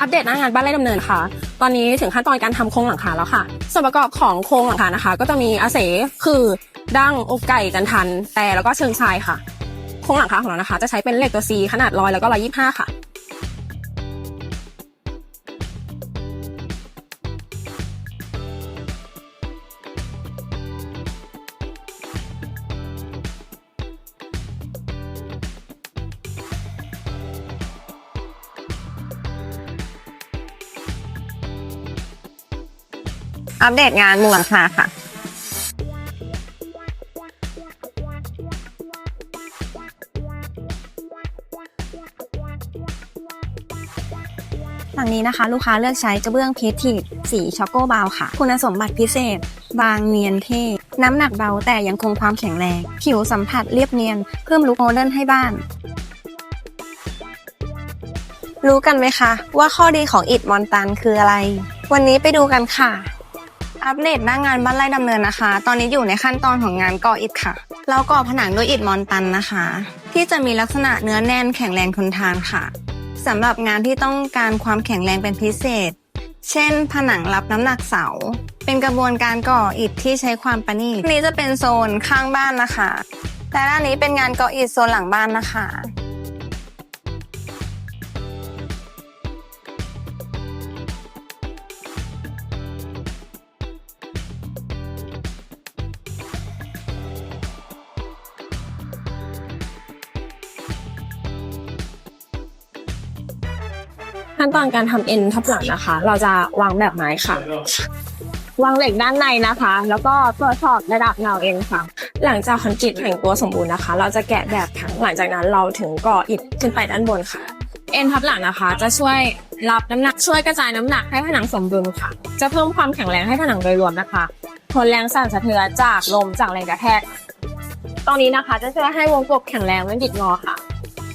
อัปเดตหน้างานบ้านไร่ดำเนินค่ะ ตอนนี้ถึงขั้นตอนการทำโครงหลังคาแล้วค่ะ ส่วนประกอบของโครงหลังคานะคะ ก็จะมีอาเสคือดั้งอกไก่จันทันแต่แล้วก็เชิงชายค่ะ โครงหลังคาของเรานะคะ จะใช้เป็นเหล็กตัว C ขนาดร้อยแล้วก็ร้อยยี่ห้าค่ะ อัปเดตงานมุงหลังคาค่ะ หลังนี้นะคะ ลูกค้าเลือกใช้กระเบื้องเพชรทีดสีช็อกโกบาวค่ะ คุณสมบัติพิเศษ บางเนียนเท่น้ำหนักเบาแต่ยังคงความแข็งแรง ผิวสัมผัสเรียบเนียน เพิ่มลุคโมเดิร์นให้บ้าน รู้กันไหมคะ ว่าข้อดีของอิฐมอนตันคืออะไร วันนี้ไปดูกันค่ะ อัปเดตหน้างานบ้านไร่ดำเนินนะคะ ตอนนี้อยู่ในขั้นตอนของงานก่ออิฐค่ะ เราก่อผนังด้วยอิฐมอนตันนะคะ ที่จะมีลักษณะเนื้อแน่นแข็งแรงทนทานค่ะสำหรับงานที่ต้องการความแข็งแรงเป็นพิเศษ เช่น ผนังรับน้ำหนักเสา เป็นกระบวนการก่ออิฐที่ใช้ความประณีตนี้จะเป็นโซนข้างบ้านนะคะ และด้านนี้เป็นงานก่ออิฐโซนหลังบ้านนะคะ ขั้นตอนการทำเอ็นทับหลังนะคะ เราจะวางแบบไม้ค่ะ วางเหล็กด้านในนะคะ แล้วก็ตรวจสอบระดับเงาเองค่ะ หลังจากคอนกรีตแข็งตัวสมบูรณ์นะคะ เราจะแกะแบบถังหลังจากนั้นเราถึงก่ออิฐขึ้นไปด้านบนค่ะ เอ็นทับหลังนะคะ จะช่วยรับน้ำหนักช่วยกระจายน้ำหนักให้ผนังสมดุลค่ะ จะเพิ่มความแข็งแรงให้ผนังโดยรวมนะคะทนแรงสั่นสะเทือนจากลมจากแรงกระแทกตรงนี้นะคะ จะช่วยให้วงกบแข็งแรงไม่หยิกงอค่ะ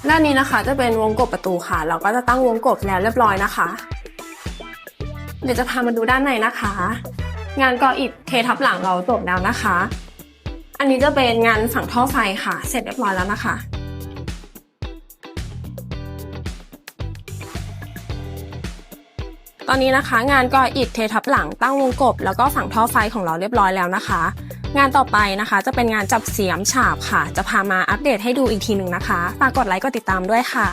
ด้านนี้นะคะจะเป็นวงกบประตูค่ะ เราก็จะตั้งวงกบแล้วเรียบร้อยนะคะ เดี๋ยวจะพามาดูด้านในนะคะ งานก่ออิฐเททับหลังเราจบแล้วนะคะ อันนี้จะเป็นงานฝังท่อไฟค่ะ เสร็จเรียบร้อยแล้วนะคะ ตอนนี้นะคะ งานก่ออิฐเททับหลังตั้งวงกบ แล้วก็ฝังท่อไฟของเราเรียบร้อยแล้วนะคะ งานต่อไปนะคะ จะเป็นงานจับเสียมฉาบค่ะ จะพามาอัปเดตให้ดูอีกทีหนึ่งนะคะฝากกดไลค์กดติดตามด้วยค่ะ